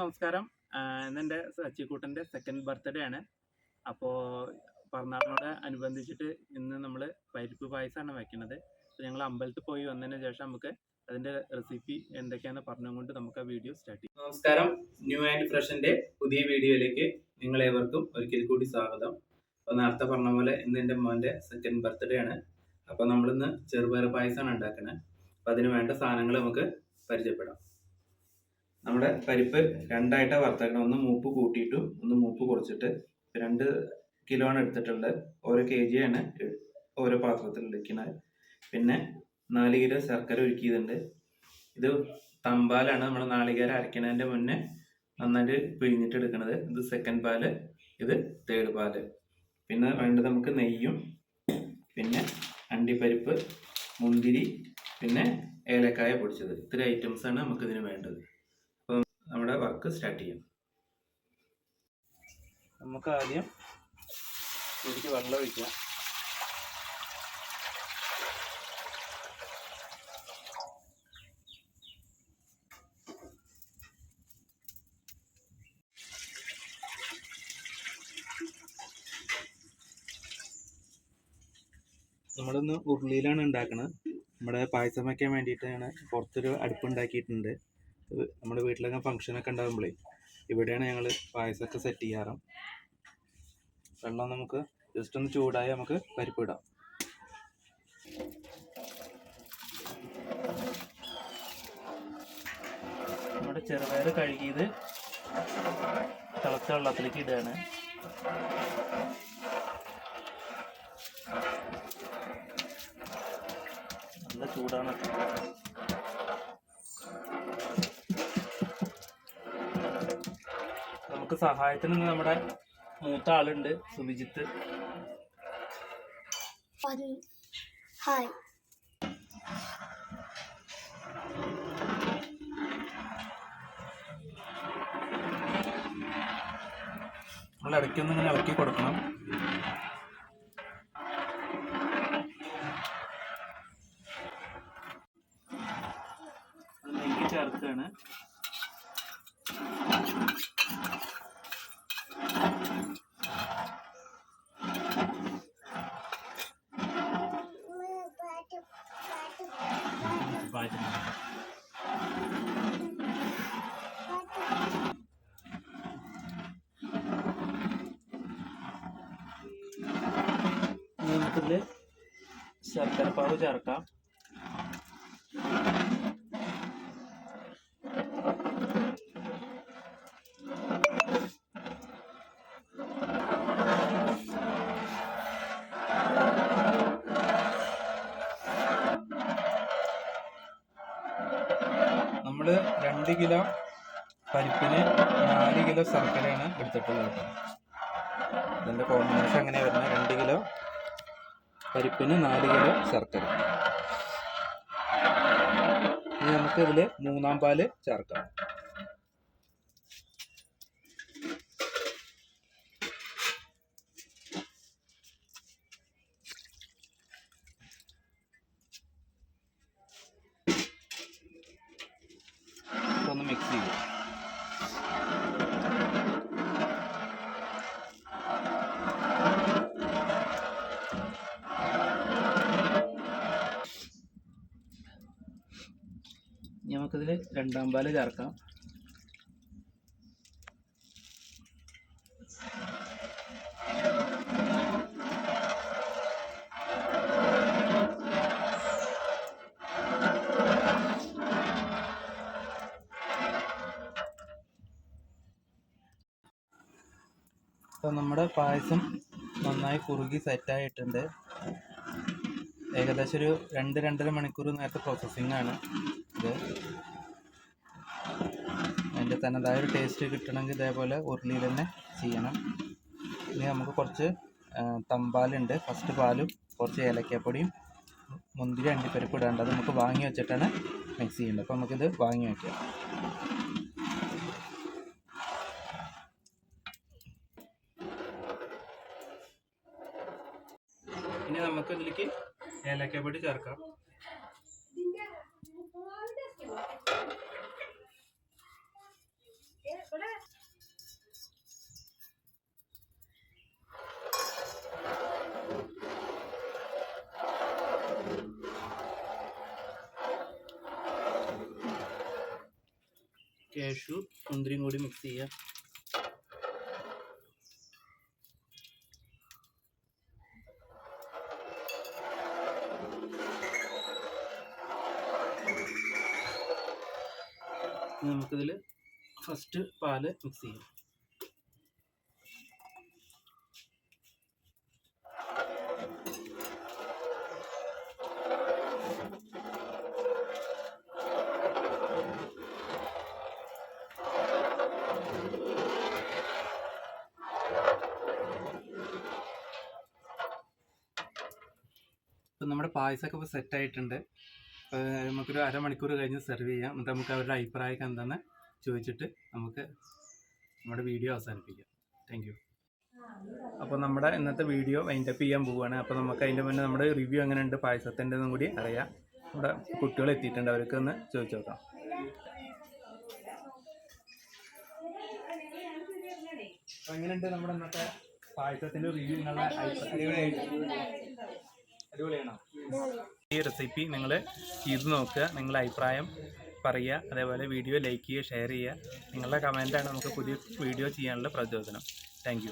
നമസ്കാരം. ഇന്നെന്റെ സച്ചിക്കൂട്ടന്റെ second birthday ആണ്. അപ്പോ പിറന്നാളിനോട് അനുബന്ധിച്ചിട്ട് ഇന്ന് നമ്മൾ പരിപ്പ് പായസമാണ് വയ്ക്കുന്നത് അപ്പോൾ ഞങ്ങൾ അമ്പലത്തിൽ പോയി വന്നതിന് ശേഷം നമുക്ക് അതിന്റെ റെസിപ്പി എന്തൊക്കെയാണെന്ന് പറഞ്ഞുകൊണ്ട് നമുക്ക് ആ വീഡിയോ സ്റ്റാർട്ട് ചെയ്യാം. നമസ്കാരം. ന്യൂ ആൻഡ് ഫ്രഷിന്റെ പുതിയ വീഡിയോയിലേക്ക് നിങ്ങൾ ഏവർക്കും ഒരിക്കൽ കൂടി സ്വാഗതം. അപ്പോൾ നേരത്തെ പറഞ്ഞ പോലെ ഇന്ന് എന്റെ മോന്റെ സെക്കൻഡ് ബർത്ത്ഡേ ആണ്. അപ്പോൾ നമ്മളിന്ന് ചെറുപയർ പായസമാണ് ഉണ്ടാക്കുന്നത് അപ്പോൾ അതിന് വേണ്ട സാധനങ്ങൾ നമുക്ക് പരിചയപ്പെടാം. നമ്മുടെ പരിപ്പ് രണ്ടായിട്ടാണ് വറുത്തേക്കണം. ഒന്ന് മൂപ്പ് കൂട്ടിയിട്ടും ഒന്ന് മൂപ്പ് കുറച്ചിട്ട് രണ്ട് കിലോ ആണ് എടുത്തിട്ടുള്ളത്. ഓരോ കെ ആണ് ഓരോ പാത്രത്തിൽ എടുക്കുന്നത് പിന്നെ നാല് കിലോ ശർക്കര ഒരുക്കിയതുണ്ട് ഇത് തമ്പാലാണ് നമ്മൾ നാളികേരം അരയ്ക്കുന്നതിന്റെ മുന്നേ നന്നായിട്ട് പിഴിഞ്ഞിട്ട് എടുക്കുന്നത് ഇത് സെക്കൻഡ് പാൽ ഇത് തേർഡ് പാൽ. പിന്നെ വേണ്ടത് നമുക്ക് നെയ്യും പിന്നെ അണ്ടിപ്പരിപ്പ് മുന്തിരി പിന്നെ ഏലക്കായ പൊടിച്ചത്. ഇത്ര ഐറ്റംസാണ് നമുക്കിതിന് വേണ്ടത്. നമ്മുടെ വർക്ക് സ്റ്റാർട്ട് ചെയ്യാം. നമുക്ക് ആദ്യം ശരിക്ക് വെള്ളം ഒഴിക്കാം നമ്മളിന്ന് ഉരുളിയിലാണ് ഉണ്ടാക്കുന്നത് നമ്മുടെ പായസം വയ്ക്കാൻ വേണ്ടിയിട്ടാണ് പുറത്തൊരു അടുപ്പ് ഉണ്ടാക്കിയിട്ടുണ്ട്. നമ്മുടെ വീട്ടിലൊക്കെ ഫംഗ്ഷനൊക്കെ ഉണ്ടാകുമ്പോഴേ ഇവിടെയാണ് ഞങ്ങൾ പായസമൊക്കെ സെറ്റ് ചെയ്യാറ്. വെള്ളം നമുക്ക് ജസ്റ്റ് ഒന്ന് ചൂടായി നമുക്ക് പരിപ്പ് ഇടാം. നമ്മുടെ ചെറുപയർ കഴുകിയത് തിളച്ച വെള്ളത്തിലേക്ക് ഇടുകയാണ്. നല്ല ചൂടാണ്. നമുക്ക് സഹായത്തിന് നമ്മുടെ മൂത്ത ആളുണ്ട് സുഭിജിത്ത് ഹായ്. നമ്മൾ ഇടയ്ക്കൊന്ന് ഇങ്ങനെ ഇളക്കി കൊടുക്കണം. നെയ്യ് ചേർക്കുകയാണ് ഇനി ശർക്കര പാവ് ചേർക്കാം. നമ്മൾ രണ്ട് കിലോ പരിപ്പിന് നാല് കിലോ ശർക്കരയാണ് എടുത്തിട്ടുള്ളത് കേട്ടോ. കോമ്പിനേഷൻ എങ്ങനെയാ വരുന്നത്? രണ്ട് കിലോ പരിപ്പിന് നാല് കിലോ ശർക്കര. ഇനി നമുക്ക് ഇതിൽ മൂന്നാം പാൽ ചേർക്കാം. ഒന്ന് മിക്സ് ചെയ്യും. നമുക്കിതിൽ രണ്ടാം പാൽ ചേർക്കാം. നമ്മുടെ പായസം നന്നായി കുറുകി സെറ്റായിട്ടുണ്ട് ഏകദേശം ഒരു രണ്ട് രണ്ടര മണിക്കൂർ നേരത്തെ പ്രോസസ്സിംഗ് ആണ് ഇത്. അതിന്റെ തനതായ ഒരു ടേസ്റ്റ് കിട്ടണമെങ്കിൽ ഇതേപോലെ ഉരുളിയിൽ തന്നെ ചെയ്യണം. ഇനി നമുക്ക് കുറച്ച് തമ്പാലുണ്ട്. ഫസ്റ്റ് പാലും കുറച്ച് ഏലക്കപ്പൊടിയും മുന്തിരി അണ്ടിപ്പരിപ്പ് ഇടേണ്ട അത് നമുക്ക് വാങ്ങി വെച്ചിട്ടാണ് മിക്സ് ചെയ്യേണ്ടത്. അപ്പോൾ നമുക്കിത് വാങ്ങി വയ്ക്കാം ഇനി നമുക്ക് ഇതിലേക്ക് ഏലക്കാപ്പൊടി ചേർക്കാം. കാഷ്യൂ മുന്തിരിയും കൂടി മിക്സ് ചെയ്യാം. നമുക്കിതിൽ ഫസ്റ്റ് പാൽ മിക്സ് ചെയ്യാം. പായസമൊക്കെ ഇപ്പോൾ സെറ്റ് ആയിട്ടുണ്ട്. നമുക്കൊരു അരമണിക്കൂർ കഴിഞ്ഞ് സെർവ് ചെയ്യാം. എന്നിട്ട് നമുക്ക് അവരുടെ അഭിപ്രായമൊക്കെ എന്താണെന്ന് ചോദിച്ചിട്ട് നമുക്ക് നമ്മുടെ വീഡിയോ അവസാനിപ്പിക്കാം. താങ്ക് യു അപ്പോൾ നമ്മുടെ ഇന്നത്തെ വീഡിയോ വൈൻഡപ്പ് ചെയ്യാൻ പോവുകയാണ്. അപ്പോൾ നമുക്ക് അതിന്റെ മുന്നേ നമ്മുടെ റിവ്യൂ എങ്ങനെയുണ്ട്? പായസത്തിന്റെ ഒന്നും കൂടി അറിയാം. നമ്മുടെ കുട്ടികൾ എത്തിയിട്ടുണ്ട്. അവർക്ക് ഒന്ന് ചോദിച്ചു നോക്കാം. എങ്ങനെയുണ്ട് നമ്മുടെ ഇന്നത്തെ പായസത്തിന്റെ റിവ്യൂ നിങ്ങളുടെ അടിപൊളിയാണോ? ഈ റെസിപ്പി നിങ്ങൾ ചെയ്ത് നോക്കുക. നിങ്ങളുടെ അഭിപ്രായം പറയുക. അതേപോലെ വീഡിയോ ലൈക്ക് ചെയ്യുക ഷെയർ ചെയ്യുക. നിങ്ങളുടെ കമന്റാണ് നമുക്ക് പുതിയ വീഡിയോ ചെയ്യാനുള്ള പ്രചോദനം. താങ്ക്